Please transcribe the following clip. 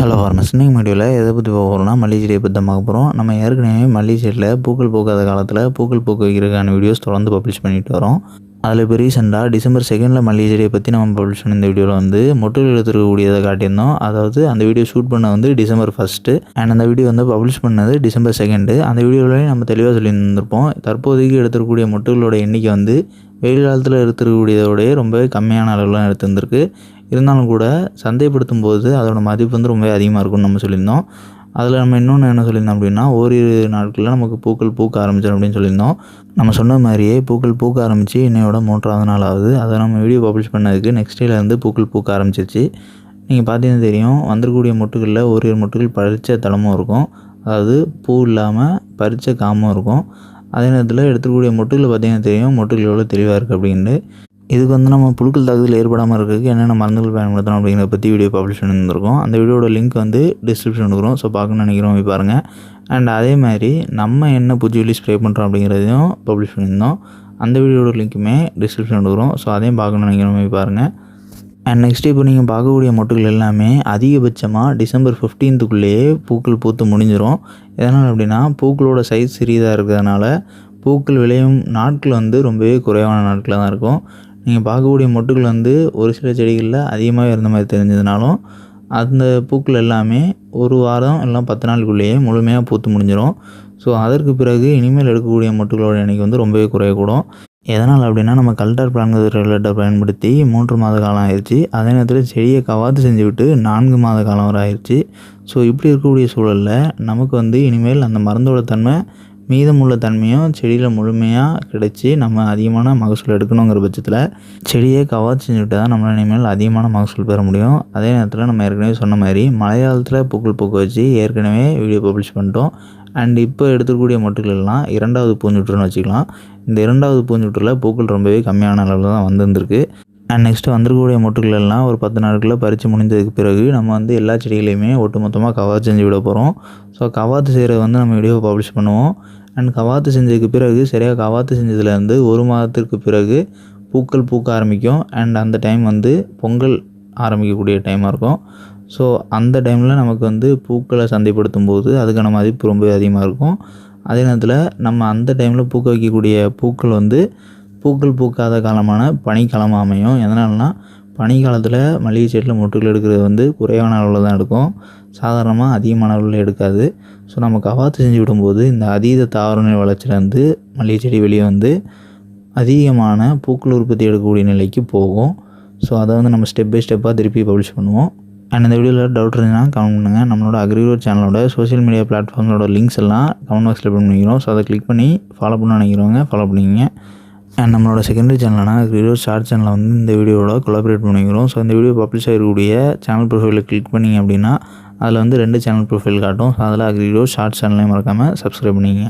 Hello ஃபார்மஸ் இன்னைக்கு வீடியோவில் எதை பற்றி போக போகிறோம்னா மல்லிகை செடியை பற்றி தான் பார்க்க போகிறோம் நம்ம ஏற்கனவே மல்லிகை செடியில் பூக்கள் பூக்காத காலத்தில் பூக்கள் பூக்க வைக்கிறதுக்கான வீடியோஸ் தொடர்ந்து பப்ளிஷ் பண்ணிட்டு வரோம். அதில் இப்போ ரீசெண்டாக டிசம்பர் செகண்டில் மல்லிகை செடியை பற்றி நம்ம பப்ளிஷ் பண்ண இந்த வீடியோவில் வந்து மொட்டுகள் எடுத்துருக்கக்கூடியதை காட்டியிருந்தோம். அதாவது அந்த வீடியோ ஷூட் பண்ண வந்து டிசம்பர் ஃபஸ்ட்டு அண்ட் அந்த வீடியோ வந்து பப்ளிஷ் பண்ணது டிசம்பர் செகண்டு அந்த வீடியோவிலேயே நம்ம தெளிவாக சொல்லியிருந்திருப்போம். தற்போதைக்கு எடுத்துருக்கக்கூடிய மொட்டுகளோட எண்ணிக்கை வந்து வெயில் காலத்தில் எடுத்துருக்கக்கூடியதோடய ரொம்பவே கம்மியான அளவுலாம் எடுத்துருந்துருக்கு. இருந்தாலும் கூட சந்தைப்படுத்தும் போது அதோட மதிப்பு வந்து ரொம்பவே அதிகமாக இருக்கும்னு நம்ம சொல்லியிருந்தோம். அதில் நம்ம இன்னொன்று என்ன சொல்லியிருந்தோம் அப்படின்னா ஓரிரு நாட்களில் நமக்கு பூக்கள் பூக்க ஆரம்பிச்சிடும் அப்படின்னு சொல்லியிருந்தோம். நம்ம சொன்ன மாதிரியே பூக்கள் பூக்க ஆரம்பித்து இன்னையோட மூன்றாவது நாள் ஆகுது அதை நம்ம வீடியோ பப்ளிஷ் பண்ணதுக்கு நெக்ஸ்ட் டேலேருந்து பூக்கள் பூக்க ஆரம்பிச்சிருச்சு. நீங்கள் பார்த்தீங்கன்னா தெரியும் வந்திருக்கக்கூடிய மொட்டுகளில் ஓரிரு மொட்டுகள் பறித்த தளமும் இருக்கும். அதாவது பூ இல்லாமல் பறித்த காமும் இருக்கும். அதே நேரத்தில் எடுத்துக்கூடிய மொட்டுகளில் பார்த்தீங்கன்னா தெரியும் மொட்டுகள் எவ்வளோ தெளிவாக இருக்குது அப்படின்னு இதுக்கு வந்து நம்ம புழுக்கள் தாக்குதல் ஏற்படாமல் இருக்கிறதுக்கு என்னென்ன மருந்துகள் பயன்படுத்தணும் அப்படிங்கிறத பற்றி வீடியோ பப்ளிஷ் பண்ணியிருந்திருக்கோம். அந்த வீடியோட லிங்க் வந்து டிஸ்கிரிப்ஷன் கொடுக்குறோம். ஸோ பார்க்கணும்னு நினைக்கிறோம் போய் பாருங்கள் அண்ட் அதே மாதிரி நம்ம என்ன பூச்சிவெளி ஸ்ப்ரே பண்ணுறோம் அப்படிங்கிறதையும் பப்ளிஷ் பண்ணியிருந்தோம். அந்த வீடியோட லிங்க்குமே டிஸ்கிரிப்ஷன் கொடுக்குறோம். ஸோ அதையும் பார்க்கணும்னு நினைக்கிறோம் போய் பாருங்கள் அண்ட் நெக்ஸ்ட் இப்போ நீங்கள் பார்க்கக்கூடிய மொட்டுகள் எல்லாமே அதிகபட்சமாக டிசம்பர் ஃபிஃப்டீன்த்துக்குள்ளேயே பூக்கள் பூத்து முடிஞ்சிடும் எதனால் அப்படின்னா பூக்களோட சைஸ் சிறியதாக இருக்கிறதுனால பூக்கள் விளையும் நாட்கள் வந்து ரொம்பவே குறைவான நாட்களாக தான் இருக்கும். நீங்கள் பார்க்கக்கூடிய மொட்டுகள் வந்து ஒரு சில செடிகளில் அதிகமாகவே இருந்த மாதிரி தெரிஞ்சதுனாலும் அந்த பூக்கள் எல்லாமே ஒரு வாரம் இல்லை பத்து நாளுக்குள்ளேயே முழுமையாக பூத்து முடிஞ்சிடும் ஸோ அதற்கு பிறகு இனிமேல் எடுக்கக்கூடிய மொட்டுகளோட எண்ணிக்கை வந்து ரொம்பவே குறையக்கூடும். எதனால் அப்படின்னா நம்ம கல்டர் பிளான்கிறது ரெகுலேட்டர் பயன்படுத்தி மூன்று மாத காலம் ஆயிடுச்சு அதே நேரத்தில் செடியை கவாத்து செஞ்சு விட்டு நான்கு மாத காலம் வரை ஆயிடுச்சு ஸோ இப்படி இருக்கக்கூடிய சூழலில் நமக்கு வந்து இனிமேல் அந்த மருந்தோட தன்மை மீதமுள்ள தன்மையும் செடியில் முழுமையாக கிடைச்சி நம்ம அதிகமான மகசூல் எடுக்கணுங்கிற பட்சத்தில் செடியை கவாத்து செஞ்சுட்டு தான் நம்மளால் இனிமேல் அதிகமான மகசூல் பெற முடியும். அதே நேரத்தில் நம்ம ஏற்கனவே சொன்ன மாதிரி மழை காலத்தில் பூக்கள் பூக்க வச்சு ஏற்கனவே வீடியோ பப்ளிஷ் பண்ணிட்டோம். அண்ட் இப்போ எடுத்துக்கூடிய மட்டுகளெல்லாம் இரண்டாவது பூஞ்சுற்றுன்னு வச்சுக்கலாம். இந்த இரண்டாவது பூஞ்சுற்றில் பூக்கள் ரொம்பவே கம்மியான அளவில் தான் வந்திருந்திருக்கு. அண்ட் நெக்ஸ்ட்டு வந்திருக்கக்கூடிய மொட்டுகள் எல்லாம் ஒரு பத்து நாட்களில் பறித்து முடிஞ்சதுக்கு பிறகு நம்ம வந்து எல்லா செடிகளையுமே ஒட்டு மொத்தமாக கவாத்து செஞ்சு விட போகிறோம் ஸோ கவாத்து செய்கிறது வந்து நம்ம வீடியோ பப்ளிஷ் பண்ணுவோம். அண்ட் கவாத்து செஞ்சதுக்கு பிறகு சரியாக கவாத்து செஞ்சதுலேருந்து ஒரு மாதத்திற்கு பிறகு பூக்கள் பூக்க ஆரம்பிக்கும். அண்ட் அந்த டைம் வந்து பொங்கல் ஆரம்பிக்கக்கூடிய டைமாக இருக்கும். ஸோ அந்த டைமில் நமக்கு வந்து பூக்களை சந்தைப்படுத்தும் போது அதுக்கான மதிப்பு ரொம்ப அதிகமாக இருக்கும். அதே நேரத்தில் நம்ம அந்த டைமில் பூக்க வைக்கக்கூடிய பூக்கள் வந்து பூக்கள் பூக்காத காலமான பனிக்காலமாக அமையும். எதனால்னா பனிக்காலத்தில் மளிகை செடியில் மொட்டுகள் எடுக்கிறது வந்து குறைவான அளவில் தான் எடுக்கும். சாதாரணமாக அதிகமான அளவில் எடுக்காது. ஸோ நம்ம கவாத்து செஞ்சு விடும்போது இந்த அதீத தாவரநிலை வளர்ச்சியிலேருந்து மல்லிகை செடி வெளியே வந்து அதிகமான பூக்கள் உற்பத்தி எடுக்கக்கூடிய நிலைக்கு போகும். ஸோ அதை வந்து நம்ம ஸ்டெப் பை ஸ்டெப்பாக திருப்பி பப்ளிஷ் பண்ணுவோம். அண்ட் இந்த வீடியோவில் டவுட் இருந்துச்சுன்னா கமெண்ட் பண்ணுங்கள் நம்மளோட அக்ரிகல்ச்சர் சேனலோட சோஷியல் மீடியா பிளாட்ஃபார்ம்ஸோட லிங்க்ஸ் எல்லாம் கமெண்ட் பாக்ஸில் பண்ணிக்கிறோம். ஸோ அதை கிளிக் பண்ணி ஃபாலோ பண்ண நினைக்கிறவங்க ஃபாலோ பண்ணிக்கங்க. அண்ட் நம்மளோட செகண்டரி சேனலான வீடியோ ஷார்ட் சேனலில் வந்து இந்த வீடியோவோட கொலாபரேட் பண்ணிக்கிறோம். ஸோ இந்த வீடியோ பப்ளிஷ் ஆகக்கூடிய சேனல் ப்ரொஃபைலில் கிளிக் பண்ணிங்க அப்படின்னா அதில் வந்து ரெண்டு சேனல் ப்ரொஃபைல் காட்டும். ஸோ அதில் அக்ரிடோ ஷார்ட் சேனலையும் மறக்காமல் சப்ஸ்கிரைப் பண்ணிங்க